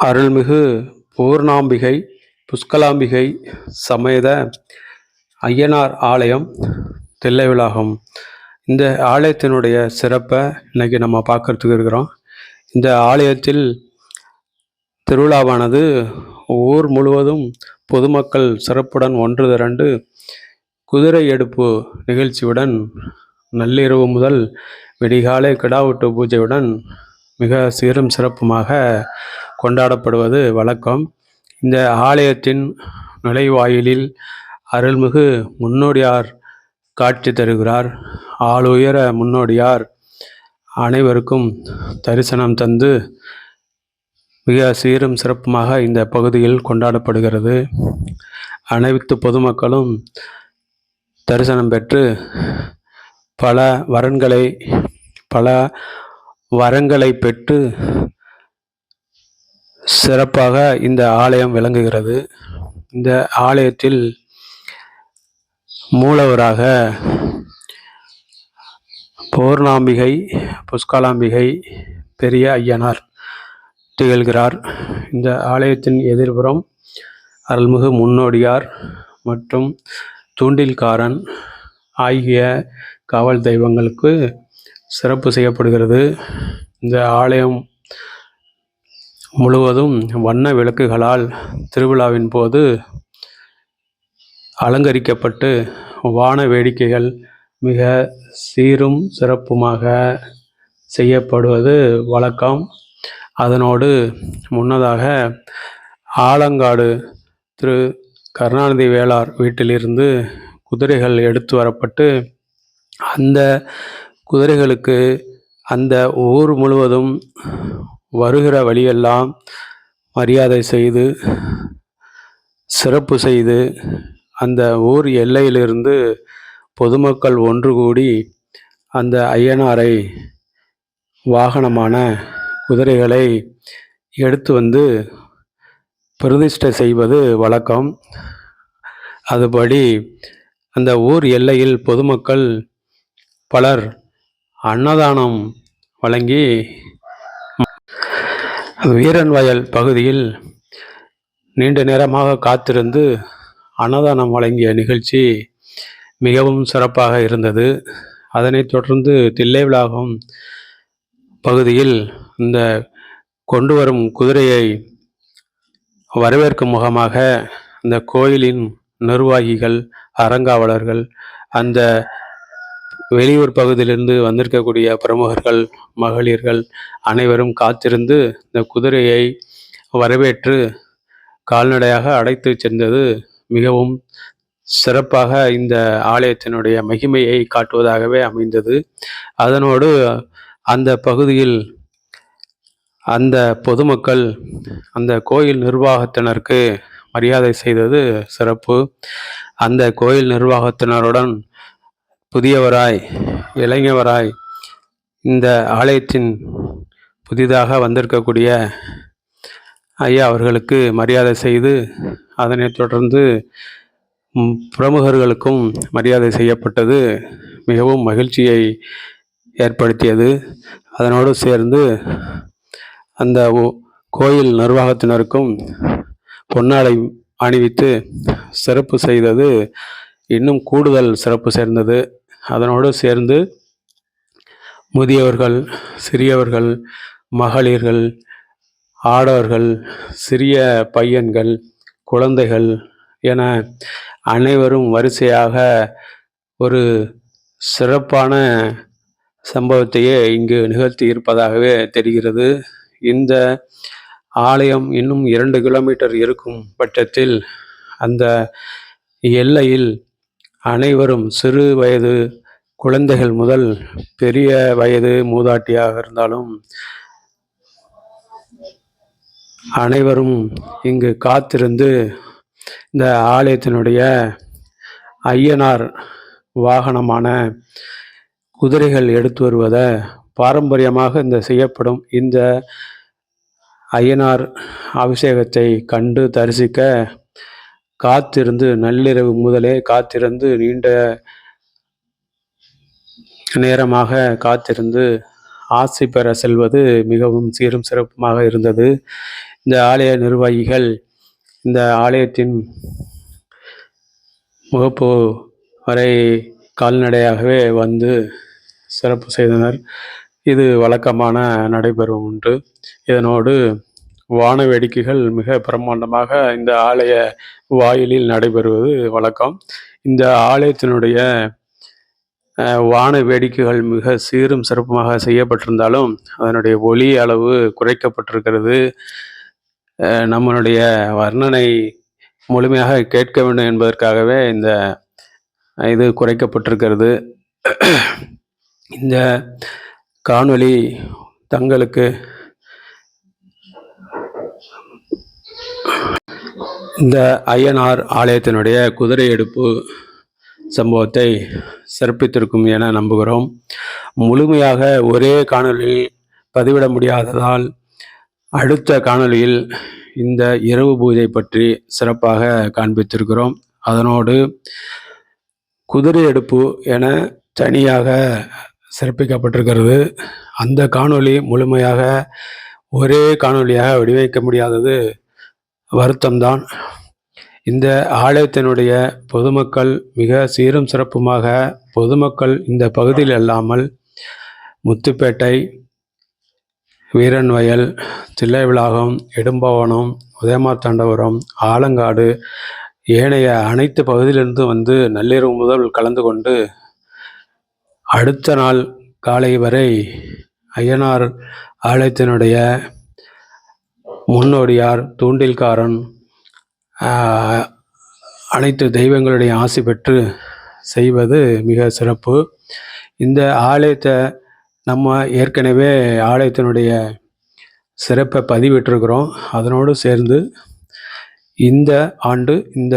அருள்மிகு பூர்ணாம்பிகை புஷ்கலாம்பிகை சமேத ஐயனார் ஆலயம் தில்லைவிளாகம். இந்த ஆலயத்தினுடைய சிறப்பை இன்னைக்கு நம்ம பார்க்குறதுக்கு இருக்கிறோம். இந்த ஆலயத்தில் திருவிழாவானது ஊர் முழுவதும் பொதுமக்கள் சிறப்புடன் ஒன்று திரண்டு குதிரை எடுப்பு நிகழ்ச்சியுடன் நள்ளிரவு முதல் விடிகாலை கிடாவெட்டு பூஜையுடன் மிக சீரும் சிறப்புமாக கொண்டாடப்படுவது வழக்கம். இந்த ஆலயத்தின் நுழைவாயிலில் அருள்மிகு முன்னோடியார் காட்சி தருகிறார். ஆளுயர முன்னோடியார் அனைவருக்கும் தரிசனம் தந்து மிக சீரும் சிறப்புமாக இந்த பகுதியில் கொண்டாடப்படுகிறது. அனைத்து பொதுமக்களும் தரிசனம் பெற்று பல வரன்களை பல வரங்களை பெற்று சிறப்பாக இந்த ஆலயம் விளங்குகிறது. இந்த ஆலயத்தில் மூலவராக பௌர்ணாம்பிகை புஷ்கலாம்பிகை பெரிய ஐயனார் திகழ்கிறார். இந்த ஆலயத்தின் எதிர்புறம் அருள்மிகு முன்னோடியார் மற்றும் தூண்டில்காரன் ஆகிய காவல் தெய்வங்களுக்கு சிறப்பு செய்யப்படுகிறது. இந்த ஆலயம் முழுவதும் வண்ண விளக்குகளால் திருவிழாவின் போது அலங்கரிக்கப்பட்டு வான வேடிக்கைகள் மிக சீரும் சிறப்புமாக செய்யப்படுவது வழக்கம். அதனோடு முன்னதாக ஆலங்காடு திரு கருணாநிதி வேளார் வீட்டிலிருந்து குதிரைகள் எடுத்து வரப்பட்டு அந்த குதிரைகளுக்கு அந்த ஊர் முழுவதும் வருகிற வழியெல்லாம் மரியாதை செய்து சிறப்பு செய்து அந்த ஊர் எல்லையிலிருந்து பொதுமக்கள் ஒன்று கூடி அந்த ஐயனாரை வாகனமான குதிரைகளை எடுத்து வந்து பிரதிஷ்டை செய்வது வழக்கம். அதுபடி அந்த ஊர் எல்லையில் பொதுமக்கள் பலர் அன்னதானம் வழங்கி வீரன் வயல் பகுதியில் நீண்ட நேரமாக காத்திருந்து அன்னதானம் வழங்கிய நிகழ்ச்சி மிகவும் சிறப்பாக இருந்தது. அதனைத் தொடர்ந்து தில்லைவிளாகம் பகுதியில் இந்த கொண்டு வரும் குதிரையை வரவேற்கும் முகமாக இந்த கோயிலின் நிர்வாகிகள் அறங்காவலர்கள் அந்த வெளியூர் பகுதியிலிருந்து வந்திருக்கக்கூடிய பிரமுகர்கள் மகளிர்கள் அனைவரும் காத்திருந்து இந்த குதிரையை வரவேற்று கால்நடையாக அடைத்து சென்றது. மிகவும் சிறப்பாக இந்த ஆலயத்தினுடைய மகிமையை காட்டுவதாகவே அமைந்தது. அதனோடு அந்த பகுதியில் அந்த பொதுமக்கள் அந்த கோயில் நிர்வாகத்தினருக்கு மரியாதை செய்தது சிறப்பு. அந்த கோயில் நிர்வாகத்தினருடன் புதியவராய் இளைஞவராய் இந்த ஆலயத்தின் புதிதாக வந்திருக்கக்கூடிய ஐயா அவர்களுக்கு மரியாதை செய்து அதனைத் தொடர்ந்து பிரமுகர்களுக்கும் மரியாதை செய்யப்பட்டது. மிகவும் மகிழ்ச்சியை ஏற்படுத்தியது. அதனோடு சேர்ந்து அந்த ஓ- கோயில் நிர்வாகத்தினருக்கும் பொன்னாலை அணிவித்து சிறப்பு செய்தது. இன்னும் கூடுதல் சிறப்பு சேர்ந்தது. அதனோடு சேர்ந்து முதியவர்கள் சிறியவர்கள் மகளிர்கள் ஆடவர்கள் சிறிய பையன்கள் குழந்தைகள் என அனைவரும் வரிசையாக ஒரு சிறப்பான சம்பவத்தையே இங்கு நிகழ்த்தி இருப்பதாகவே தெரிகிறது. இந்த ஆலயம் இன்னும் இரண்டு கிலோமீட்டர் இருக்கும் பட்சத்தில் அந்த எல்லையில் அனைவரும் சிறு வயது குழந்தைகள் முதல் பெரிய வயது மூதாட்டியாக இருந்தாலும் அனைவரும் இங்கு காத்திருந்து இந்த ஆலயத்தினுடைய ஐயனார் வாகனமான குதிரைகள் எடுத்து வருவதை பாரம்பரியமாக இந்த செய்யப்படும். இந்த ஐயனார் அபிஷேகத்தை கண்டு தரிசிக்க காத்திருந்து நள்ளிரவு முதலே காத்திருந்து நீண்ட நேரமாக காத்திருந்து ஆசி பெற செல்வது மிகவும் சீரும் சிறப்புமாக இருந்தது. இந்த ஆலய நிர்வாகிகள் இந்த ஆலயத்தின் முகப்பு வரை கால்நடையாகவே வந்து சிறப்பு செய்தனர். இது வழக்கமான நடைபெறும் உண்டு இதனோடு வான வேடிக்கைகள் மிக பிரம்மாண்டமாக இந்த ஆலய வாயிலில் நடைபெறுவது வழக்கம். இந்த ஆலயத்தினுடைய வான வேடிக்கைகள் மிக சீரும் சிறப்புமாக செய்யப்பட்டிருந்தாலும் அதனுடைய ஒளி அளவு குறைக்கப்பட்டிருக்கிறது. நம்மளுடைய வர்ணனை முழுமையாக கேட்க வேண்டும் என்பதற்காகவே இந்த இது குறைக்கப்பட்டிருக்கிறது. இந்த காணொளி தங்களுக்கு இந்த ஐயனார் ஆலயத்தினுடைய குதிரை எடுப்பு சம்பவத்தை சிறப்பித்திருக்கும் என நம்புகிறோம். முழுமையாக ஒரே காணொளியில் பதிவிட முடியாததால் அடுத்த காணொளியில் இந்த இரவு பூஜை பற்றி சிறப்பாக காண்பித்திருக்கிறோம். அதனோடு குதிரை எடுப்பு என தனியாக சிறப்பிக்கப்பட்டிருக்கிறது. அந்த காணொளி முழுமையாக ஒரே காணொளியாக வடிவமைக்க முடியாதது வருத்தம்தான். இந்த ஆலயத்தினுடைய பொதுமக்கள் மிக சீரும் சிறப்புமாக பொதுமக்கள் இந்த பகுதியில் அல்லாமல் முத்துப்பேட்டை வீரன்வயல் தில்லைவிளாகம் இடும்பவனம் உதயமார்த்தாண்டபுரம் ஆலங்காடு ஏனைய அனைத்து பகுதியிலிருந்து வந்து நள்ளிரவு முதல் கலந்து கொண்டு அடுத்த நாள் காலை வரை ஐயனார் ஆலயத்தினுடைய முன்னோடியார் தூண்டில்காரன் அனைத்து தெய்வங்களுடைய ஆசை பெற்று செய்வது மிக சிறப்பு. இந்த ஆலயத்தை நம்ம ஏற்கனவே ஆலயத்தினுடைய சிறப்பை பதிவிட்டிருக்கிறோம். அதனோடு சேர்ந்து இந்த ஆண்டு இந்த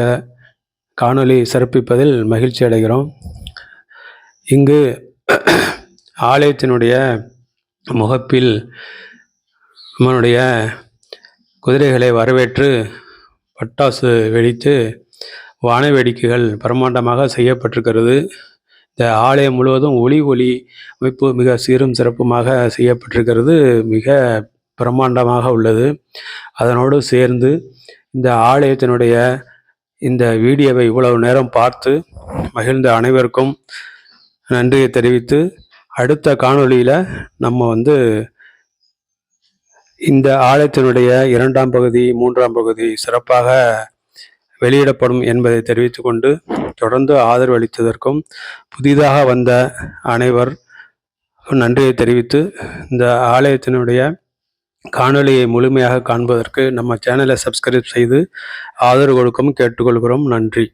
காணொளி சிறப்பிப்பதில் மகிழ்ச்சி அடைகிறோம். இங்கு ஆலயத்தினுடைய முகப்பில் நம்மளுடைய குதிரைகளை வரவேற்று பட்டாசு வெடித்து வான வேடிக்கைகள் பிரம்மாண்டமாக செய்யப்பட்டிருக்கிறது. இந்த ஆலயம் முழுவதும் ஒளி ஒளி அமைப்பு மிக சீரும் சிறப்புமாக செய்யப்பட்டிருக்கிறது. மிக பிரம்மாண்டமாக உள்ளது. அதனோடு சேர்ந்து இந்த ஆலயத்தினுடைய இந்த வீடியோவை இவ்வளவு நேரம் பார்த்து மகிழ்ந்த அனைவருக்கும் நன்றியை தெரிவித்து அடுத்த காணொளியில் நம்ம வந்து இந்த ஆலயத்தினுடைய இரண்டாம் பகுதி மூன்றாம் பகுதி சிறப்பாக வெளியிடப்படும் என்பதை தெரிவித்துக்கொண்டு தொடர்ந்து ஆதரவு அளித்ததற்கும் புதிதாக வந்த அனைவர் நன்றியை தெரிவித்து இந்த ஆலயத்தினுடைய காணொலியை முழுமையாக காண்பதற்கு நம்ம சேனலை சப்ஸ்கிரைப் செய்து ஆதரவு கொடுக்கவும் கேட்டுக்கொள்கிறோம். நன்றி.